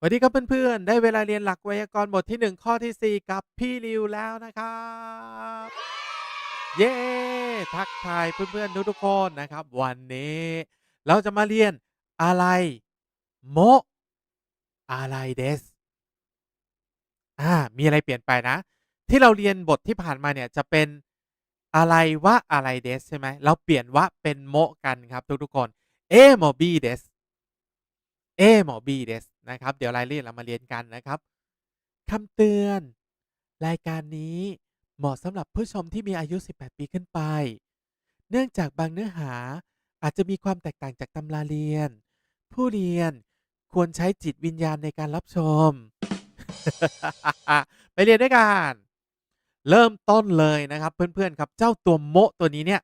สวัสดีครับเพื่อนๆ ได้เวลาเรียนหลักไวยากรณ์บทที่ 1 ข้อที่ 4 กับพี่ริวแล้วนะครับ เย้ ทักทายเพื่อนๆ ทุกๆคนนะครับ วันนี้ เราจะมาเรียนอะไร โมอะไรเดสอ่ามีอะไรเปลี่ยนไปนะ ที่เราเรียนบทที่ผ่านมาเนี่ยจะเป็นอะไรวะอะไรเดสใช่ไหมเราเปลี่ยนวะเป็นโมกันครับทุกๆคนเอโมบีเดส เอหมอบีเดสนะครับ เดี๋ยวรายละเอียดเรามาเรียนกันนะครับคำเตือน รายการนี้เหมาะสำหรับผู้ชมที่มีอายุ 18 ปีขึ้นไป เนื่องจากบางเนื้อหาอาจจะมีความแตกต่างจากตำราเรียน ผู้เรียนควรใช้จิตวิญญาณในการรับชม ไปเรียนด้วยกัน เริ่มต้นเลยนะครับเพื่อนๆครับ เจ้าตัวโมตัวนี้เนี่ย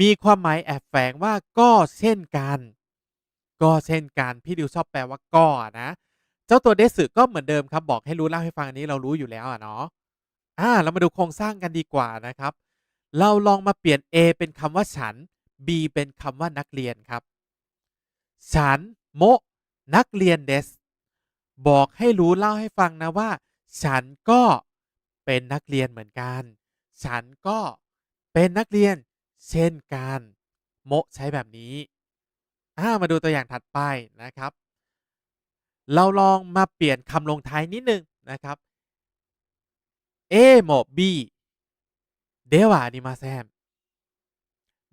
มีความหมายแอบแฝงว่าก็เช่นกัน ก็เช่นกันพี่ดิวชอบแปลว่าก็นะ เจ้าตัวเดสึก็เหมือนเดิมครับบอกให้รู้เล่าให้ฟังอันนี้เรารู้อยู่แล้วอะเนาะอ่าเรามาดูโครงสร้างกันดีกว่านะครับ เราลองมาเปลี่ยน A เป็นคำว่าฉัน B เป็นคำว่านักเรียนครับ ฉันโมนักเรียนเดสบอกให้รู้เล่าให้ฟังนะว่า ฉันก็เป็นนักเรียนเหมือนกัน ฉันก็เป็นนักเรียนเช่นกัน โมใช้แบบนี้ อ่ามาดูตัวอย่างถัดไปนะครับ เราลองมาเปลี่ยนคำลงท้ายนิดนึงนะครับ A โม B เดวะอานิมาเซน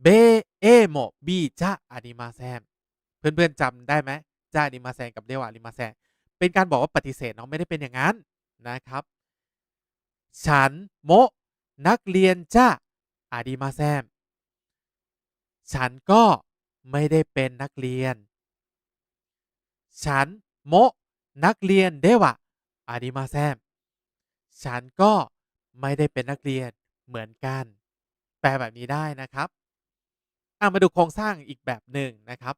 เบเอโม B จะอานิมาเซนเพื่อนๆจำได้ไหมจะอานิมาเซนกับเดวะอานิมาเซนเป็นการบอกว่าปฏิเสธเนาะไม่ได้เป็นอย่างนั้นนะครับ ฉันโมนักเรียนจะอานิมาเซนฉันก็ ไม่ได้เป็นนักเรียน ฉันโมนักเรียนเดวะอานิมาเซนฉันก็ไม่ได้เป็นนักเรียนเหมือนกัน แปลแบบนี้ได้นะครับอะมาดูโครงสร้างอีกแบบหนึ่งนะครับ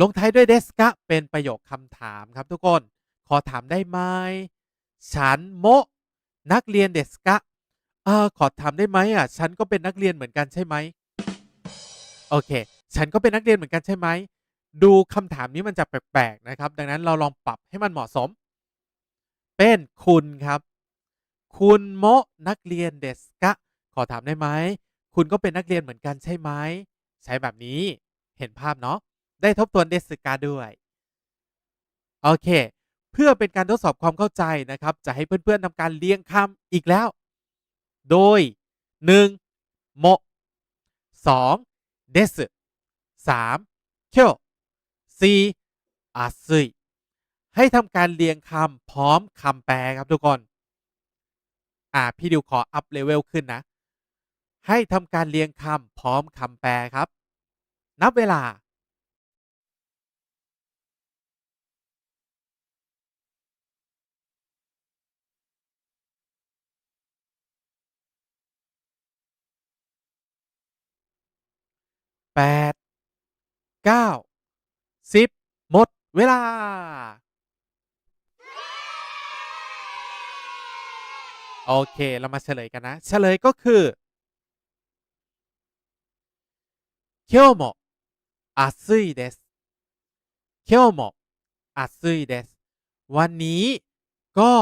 ลงท้ายด้วยเดสกะเป็นประโยคคำถามครับทุกคน ขอถามได้ไหม ฉันโมนักเรียนเดสกะเออขอถามได้ไหมอะ ฉันก็เป็นนักเรียนเหมือนกันใช่ไหม โอเค ฉันก็เป็นนักเรียนเหมือนกันใช่ไหม ดูคำถามนี้มันจะแปลกๆนะครับ ดังนั้นเราลองปรับให้มันเหมาะสม เป็นคุณครับ คุณโมนักเรียนเดสกะ ขอถามได้ไหม คุณก็เป็นนักเรียนเหมือนกันใช่ไหม ใช้แบบนี้ เห็นภาพเนาะ ได้ทบทวนเดสกาด้วย โอเค เพื่อเป็นการทดสอบความเข้าใจนะครับ จะให้เพื่อนๆทำการเรียงคำอีกแล้ว โดย 1. โม 2. เดส 3. เคียว 4. อาซึยให้ทำการเรียงคำพร้อมคำแปลครับทุกคน อ่า พี่ดิวขออัพเลเวลขึ้นนะ ให้ทำการเรียงคำพร้อมคำแปลครับ นับเวลาแปด 9 10 หมดเวลา โอเค เรามาเฉลยกันนะ เฉลยก็คือเคียวโมอาซุยเดสเคียวโมอาซุยเดสวันนี้ก็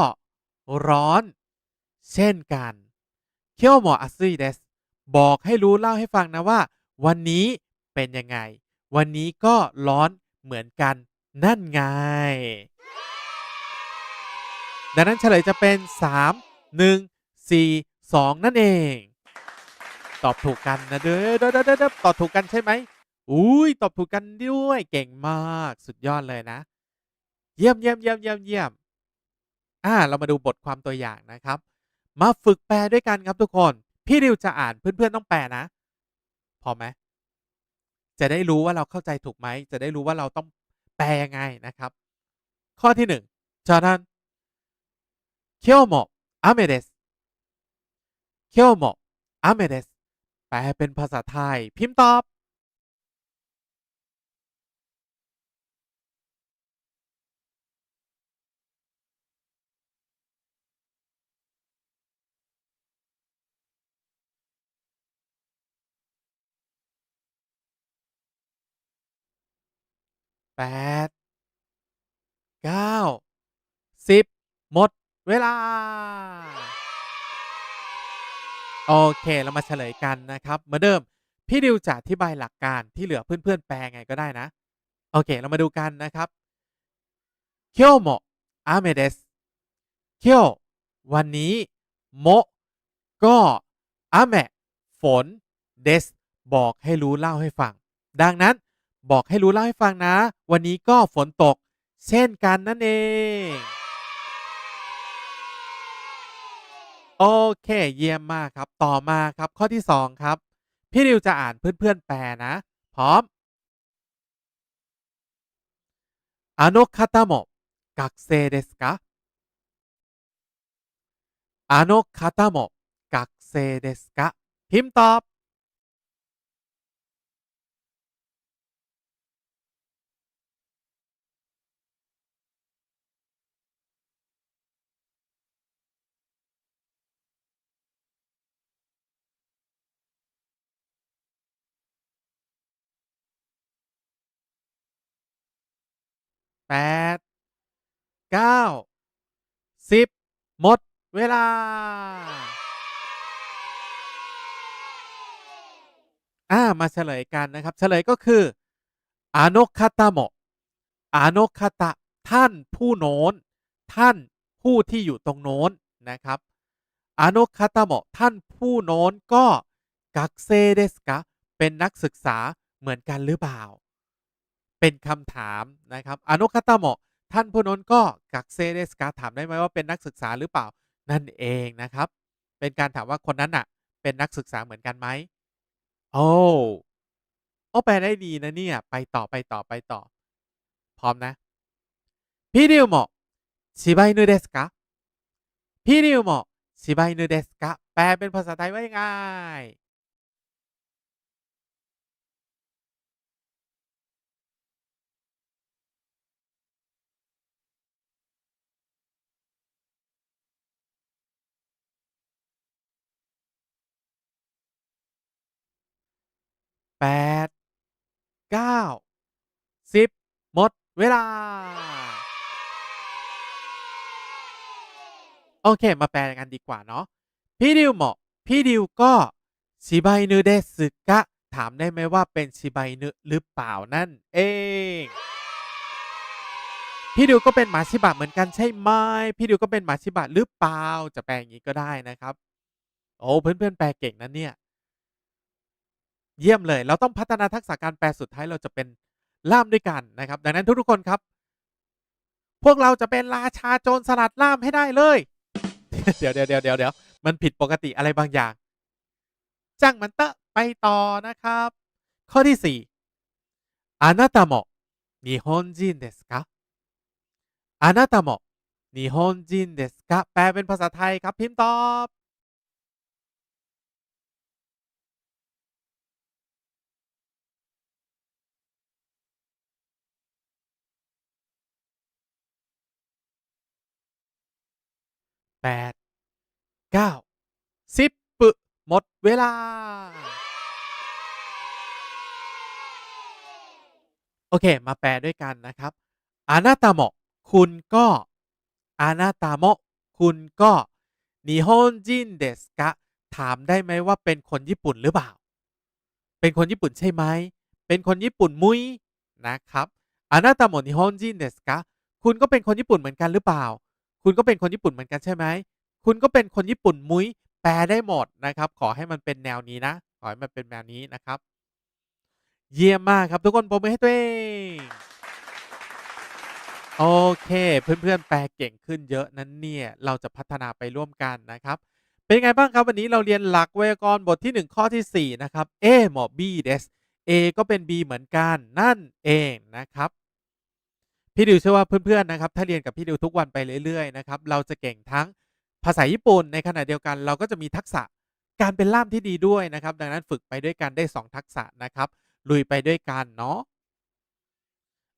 ร้อน เช่นกันเคียวโมอาซุเดสบอกให้รู้เล่าให้ฟังนะว่า วันนี้เป็นยังไง วันนี้ก็ร้อนเหมือนกันนั่นไง ดังนั้นเฉลยจะเป็น 3 1 4 2 นั่นเอง ตอบถูกกันนะเด้อเด้อเด้อเด้อตอบถูกกันใช่ไหมอุ้ยตอบถูกกันด้วยเก่งมากสุดยอดเลยนะ เยี่ยมเยี่ยมเยี่ยมเยี่ยมเยี่ยมอ่าเรามาดูบทความตัวอย่างนะครับ มาฝึกแปลด้วยกันครับทุกคน พี่ริวจะอ่านเพื่อนๆต้องแปลนะ พอไหม จะได้รู้ว่าเราเข้าใจถูกไหม จะได้รู้ว่าเราต้องแปลยังไงนะครับ ข้อที่หนึ่งฉะนั้นเคียวโมอเมเดสเคียวโมอเมเดสแปลเป็นภาษาไทย พิมพ์ตอบ ดเก้าสิบหมดเวลา โอเค เรามาเฉลยกันนะครับเหมือนเดิม พี่ดิวจะอธิบายหลักการที่เหลือเพื่อนๆ แปลไงก็ได้นะ โอเค เรามาดูกันนะครับเคียวโมอาเมเดสเคียววันนี้โมก็อาเมฝนเดสบอกให้รู้เล่าให้ฟัง ดังนั้น บอกให้รู้เล่าให้ฟังนะ วันนี้ก็ฝนตก เช่นกันนั่นเอง โอเค เยี่ยมมากครับ ต่อมาครับ ข้อที่ 2 ครับ พี่ริวจะอ่านเพื่อนๆแปลนะ พร้อมあの方も学生ですかあの方も学生ですかพิมพ์ตอบ แปดเก้าสิบหมดเวลา อ่า มาเฉลยกันนะครับ เฉลยก็คืออาโนคาตาโมอาโนคาตะ ท่านผู้โน้น ท่านผู้ที่อยู่ตรงโน้นนะครับอาโนคาตาโมท่านผู้โน้นก็ กักเซเดสกะเป็นนักศึกษาเหมือนกันหรือเปล่า เป็นคำถามนะครับอาโนคตาโมท่านผู้น้นก็กักเซเดสกะถามได้ไหมว่าเป็นนักศึกษาหรือเปล่านั่นเองนะครับ เป็นการถามว่าคนนั้นน่ะเป็นนักศึกษาเหมือนกันไหมโอ้โอ้แปลได้ดีนะเนี่ย ไปต่อไปต่อไปต่อ พร้อมนะพี่ริวโมชิบายนูเดสกะพี่ริวโมชิบายนูเดสกะแปลเป็นภาษาไทยว่ายังไง แปดเก้าสิบหมดเวลา โอเค มาแปลกันดีกว่า เนาะพี่ดิวเหมาะพี่ดิวก็ชิบายนึเดสึกะ ถามได้ไหมว่าเป็นชิบายนึหรือเปล่านั่นเอง พี่ดิวก็เป็นหมาชิบะเหมือนกันใช่ไหมพี่ดิวก็เป็นหมาชิบะหรือเปล่าจะแปลอย่างนี้ก็ได้นะครับ โอ้เพื่อนๆแปลเก่งนะเนี่ย เยี่ยมเลย เราต้องพัฒนาทักษะการแปลสุดท้ายเราจะเป็นล่ามด้วยกันนะครับ ดังนั้นทุกๆคนครับ พวกเราจะเป็นราชาโจรสลัดล่ามให้ได้เลย เดี๋ยวเดี๋ยวเดี๋ยวเดี๋ยวเดี๋ยวมันผิดปกติอะไรบางอย่างจ้างมันเตอะไปต่อนะครับ ข้อที่สี่あなたも日本人ですかあなたも日本人ですかแปลเป็นภาษาไทยครับ พิมพ์ตอบ แปดเก้าสิบปึหมดเวลา โอเค มาแปลด้วยกันนะครับอานาตาโมะคุณก็อานาตาโมะคุณก็นิฮอนจินเดสกะถามได้ไหมว่าเป็นคนญี่ปุ่นหรือเปล่า เป็นคนญี่ปุ่นใช่ไหม เป็นคนญี่ปุ่นมุ้ยนะครับอานาตาโมะนิฮอนจินเดสกะคุณก็เป็นคนญี่ปุ่นเหมือนกันหรือเปล่า คุณก็เป็นคนญี่ปุ่นเหมือนกันใช่ไหม คุณก็เป็นคนญี่ปุ่นมุ้ยแปลได้หมดนะครับ ขอให้มันเป็นแนวนี้นะ ขอให้มันเป็นแนวนี้นะครับ เยี่ยมมากครับทุกคนปรบมือให้ตัวเองโอเค เพื่อนๆ แปลเก่งขึ้นเยอะนั้นเนี่ย เราจะพัฒนาไปร่วมกันนะครับ เป็นไงบ้างครับวันนี้เราเรียนหลักไวยากรณ์บทที่ 1 ข้อทีสี่4 นะครับ A หมอ B เดส A ก็เป็น B เหมือนกันนั่นเองนะครับ พี่ดิวเชื่อว่าเพื่อนๆนะครับถ้าเรียนกับพี่ดิวทุกวันไปเรื่อยๆนะครับเราจะเก่งทั้งภาษาญี่ปุ่นในขณะเดียวกัน เราก็จะมีทักษะการเป็นล่ามที่ดีด้วยนะครับ ดังนั้นฝึกไปด้วยกันได้ 2 ทักษะนะครับ ลุยไปด้วยกันเนาะ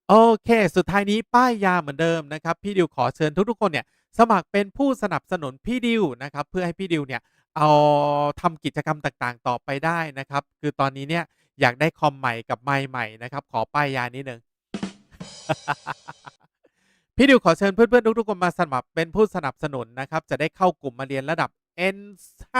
โอเค สุดท้ายนี้ป้ายยาเหมือนเดิมนะครับ พี่ดิวขอเชิญทุกๆคนเนี่ยสมัครเป็นผู้สนับสนุนพี่ดิวนะครับเพื่อให้พี่ดิวเนี่ยเอาทำกิจกรรมต่างๆ ต่อไปได้นะครับ คือตอนนี้เนี่ยอยากได้คอมใหม่กับไมค์ใหม่นะครับ ขอป้ายยานิดนึง พี่ดิวขอเชิญเพื่อนๆทุกๆคนมาสมัครเป็นผู้สนับสนุนนะครับ จะได้เข้ากลุ่มมาเรียนระดับ N5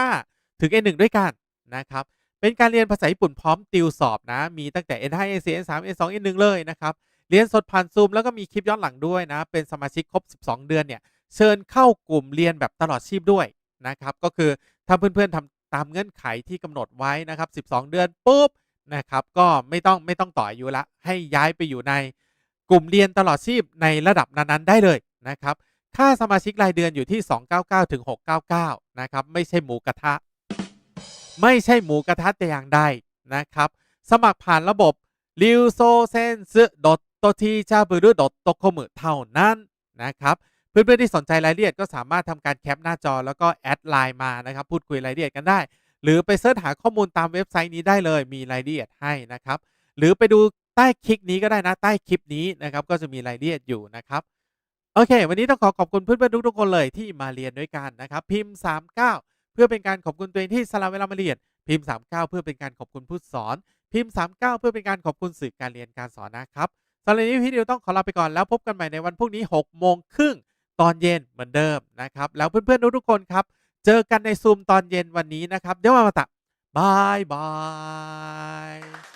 ถึง N1 ด้วยกันนะครับ เป็นการเรียนภาษาญี่ปุ่นพร้อมติวสอบนะ มีตั้งแต่ N5 N4 N3 N2 N1 เลยนะครับ เรียนสดผ่านซูมแล้วก็มีคลิปย้อนหลังด้วยนะ เป็นสมาชิกครบ 12 เดือนเนี่ย เชิญเข้ากลุ่มเรียนแบบตลอดชีพด้วยนะครับ ก็คือถ้าเพื่อนๆทำตามเงื่อนไขที่กำหนดไว้นะครับ 12 เดือนปุ๊บนะครับ ก็ไม่ต้องไม่ต้องต่ออายุละ ให้ย้ายไปอยู่ใน กลุ่มเรียนตลอดชีพในระดับนั้นๆได้เลยนะครับ ค่าสมาชิกรายเดือนอยู่ที่ 299ถึง699 นะครับ ไม่ใช่หมูกระทะ ไม่ใช่หมูกระทะแต่อย่างใดนะครับ สมัครผ่านระบบ r i u s o s e n s t t c h a b u r u c o m เท่านั้นนะครับเพื่อนๆที่สนใจรายละเอียดก็สามารถทำการแคปหน้าจอแล้วก็แอดไลน์มานะครับพูดคุยรายละเอียดกันได้ หรือไปเสิร์ชหาข้อมูลตามเว็บไซต์นี้ได้เลยมีรายละเอียดให้นะครับ หรือไปดู ใต้คลิปนี้ก็ได้นะใต้คลิปนี้นะครับก็จะมีรายละเอียดอยู่นะครับโอเค วันนี้ต้องขอขอบคุณเพื่อนๆทุกๆคนเลยที่มาเรียนด้วยกันนะครับพิมพ์ 39 เพื่อเป็นการขอบคุณตัวเองที่สละเวลามาเรียน พิมพ์ 39 เพื่อเป็นการขอบคุณผู้สอน พิมพ์ 39 เพื่อเป็นการขอบคุณสื่อการเรียนการสอนนะครับสำหรับนนี้พี่ดิวต้องขอลาไปก่อนแล้วพบกันใหม่ในวันพรุ่งนี้6โมงครึ่งตอนเย็นเหมือนเดิมนะครับแล้วเพื่อนๆทุกๆคนครับเจอกันในซูมตอนเย็นวันนี้นะครับเดี๋ยวมามาตะบายบาย